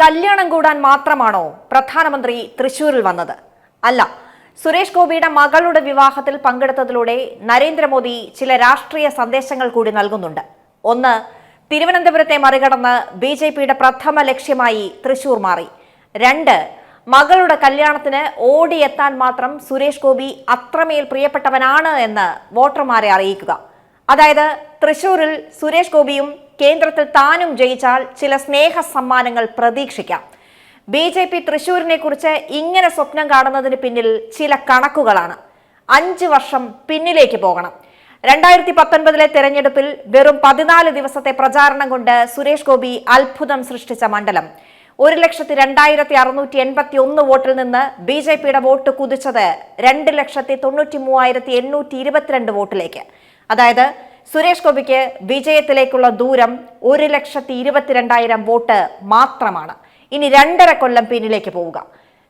കല്യാണം കൂടാൻ മാത്രമാണോ പ്രധാനമന്ത്രി തൃശൂരിൽ വന്നത്? അല്ല സുരേഷ് ഗോപിയുടെ മകളുടെ വിവാഹത്തിൽ പങ്കെടുത്തതിലൂടെ നരേന്ദ്രമോദി ചില രാഷ്ട്രീയ സന്ദേശങ്ങൾ കൂടി നൽകുന്നുണ്ട്. ഒന്ന് തിരുവനന്തപുരത്തെ മറികടന്ന് ബി ജെ പിയുടെ പ്രഥമ ലക്ഷ്യമായി തൃശൂർ മാറി. രണ്ട് മകളുടെ കല്യാണത്തിന് ഓടിയെത്താൻ മാത്രം സുരേഷ് ഗോപി അത്രമേൽ പ്രിയപ്പെട്ടവനാണ് എന്ന് വോട്ടർമാരെ അറിയിക്കുക. അതായത് തൃശൂരിൽ സുരേഷ് ഗോപിയും കേന്ദ്രത്തിൽ താനും ജയിച്ചാൽ ചില സ്നേഹ സമ്മാനങ്ങൾ പ്രതീക്ഷിക്കാം. ബി ജെ പി തൃശൂരിനെ കുറിച്ച് ഇങ്ങനെ സ്വപ്നം കാണുന്നതിന് പിന്നിൽ ചില കണക്കുകളാണ്. അഞ്ച് വർഷം പിന്നിലേക്ക് പോകണം. രണ്ടായിരത്തി പത്തൊൻപതിലെ തെരഞ്ഞെടുപ്പിൽ വെറും പതിനാല് ദിവസത്തെ പ്രചാരണം കൊണ്ട് സുരേഷ് ഗോപി അത്ഭുതം സൃഷ്ടിച്ച മണ്ഡലം. ഒരു ലക്ഷത്തി രണ്ടായിരത്തി അറുന്നൂറ്റി എൺപത്തി ഒന്ന് വോട്ടിൽ നിന്ന് ബി ജെ പിയുടെ വോട്ട് കുതിച്ചത് രണ്ട് ലക്ഷത്തി തൊണ്ണൂറ്റി മൂവായിരത്തി എണ്ണൂറ്റി ഇരുപത്തിരണ്ട് വോട്ടിലേക്ക്. അതായത് സുരേഷ് ഗോപിക്ക് വിജയത്തിലേക്കുള്ള ദൂരം ഒരു ലക്ഷത്തി ഇരുപത്തിരണ്ടായിരം വോട്ട് മാത്രമാണ്. ഇനി രണ്ടര കൊല്ലം പിന്നിലേക്ക് പോവുക.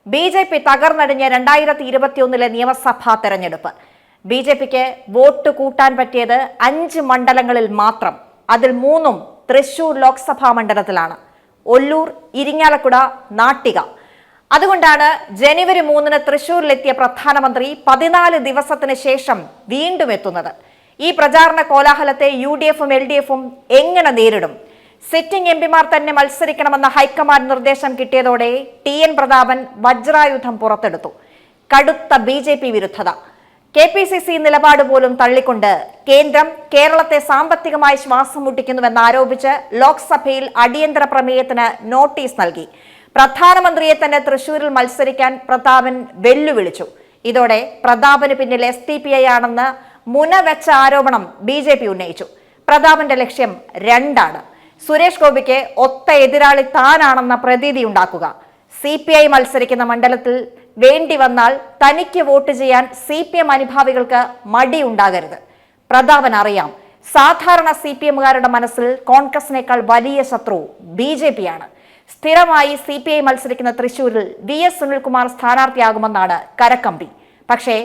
ബി ജെ പി തകർന്നടിഞ്ഞ രണ്ടായിരത്തി ഇരുപത്തിയൊന്നിലെ നിയമസഭാ തെരഞ്ഞെടുപ്പ്. ബി ജെ പിക്ക് വോട്ട് കൂട്ടാൻ പറ്റിയത് അഞ്ച് മണ്ഡലങ്ങളിൽ മാത്രം. അതിൽ മൂന്നും തൃശൂർ ലോക്സഭാ മണ്ഡലത്തിലാണ്. ഒല്ലൂർ ഇരിങ്ങാലക്കുട നാട്ടിക. അതുകൊണ്ടാണ് ജനുവരി മൂന്നിന് തൃശൂരിലെത്തിയ പ്രധാനമന്ത്രി പതിനാല് ദിവസത്തിന് ശേഷം വീണ്ടും എത്തുന്നത്. ഈ പ്രചാരണ കോലാഹലത്തെ യു ഡി എഫും എൽ ഡി എഫും എങ്ങനെ നേരിടും? സിറ്റിംഗ് എം പിമാർ തന്നെ മത്സരിക്കണമെന്ന ഹൈക്കമാൻഡ് നിർദ്ദേശം കിട്ടിയതോടെ ടി എൻ പ്രതാപൻ വജ്രായുധം പുറത്തെടുത്തു. കടുത്ത ബി ജെ പി വിരുദ്ധത. കെ പി സി സി നിലപാട് പോലും തള്ളിക്കൊണ്ട് കേന്ദ്രം കേരളത്തെ സാമ്പത്തികമായി ശ്വാസം മുട്ടിക്കുന്നുവെന്ന് ആരോപിച്ച് ലോക്സഭയിൽ അടിയന്തര പ്രമേയത്തിന് നോട്ടീസ് നൽകി. പ്രധാനമന്ത്രിയെ തന്നെ തൃശൂരിൽ മത്സരിക്കാൻ പ്രതാപൻ വെല്ലുവിളിച്ചു. ഇതോടെ പ്രതാപന് പിന്നിൽ എസ് ഡി പി ഐ ആണെന്ന് മുനവെച്ച ആരോപണം ബി ജെ പി ഉന്നയിച്ചു. പ്രതാപന്റെ ലക്ഷ്യം രണ്ടാണ്. സുരേഷ് ഗോപിക്ക് ഒത്ത എതിരാളി താനാണെന്ന പ്രതീതി ഉണ്ടാക്കുക. സി പി ഐ മത്സരിക്കുന്ന മണ്ഡലത്തിൽ വേണ്ടി വന്നാൽ തനിക്ക് വോട്ട് ചെയ്യാൻ സി പി എം അനുഭാവികൾക്ക് മടിയുണ്ടാകരുത് പ്രതാപൻ അറിയാം സാധാരണ സി പി എമ്മുകാരുടെ മനസ്സിൽ കോൺഗ്രസിനേക്കാൾ വലിയ ശത്രു ബി ജെ പി ആണ് സ്ഥിരമായി സി പി ഐ മത്സരിക്കുന്ന തൃശൂരിൽ വി എസ് സുനിൽകുമാർ സ്ഥാനാർത്ഥിയാകുമെന്നാണ് കരക്കമ്പി. പക്ഷേ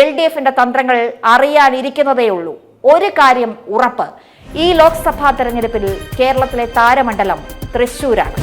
എൽ ഡി എഫിന്റെ തന്ത്രങ്ങൾ അറിയാനിരിക്കുന്നതേയുള്ളൂ. ഒരു കാര്യം ഉറപ്പ്. ഈ ലോക്സഭാ തെരഞ്ഞെടുപ്പിൽ കേരളത്തിലെ താരമണ്ഡലം തൃശൂരാണ്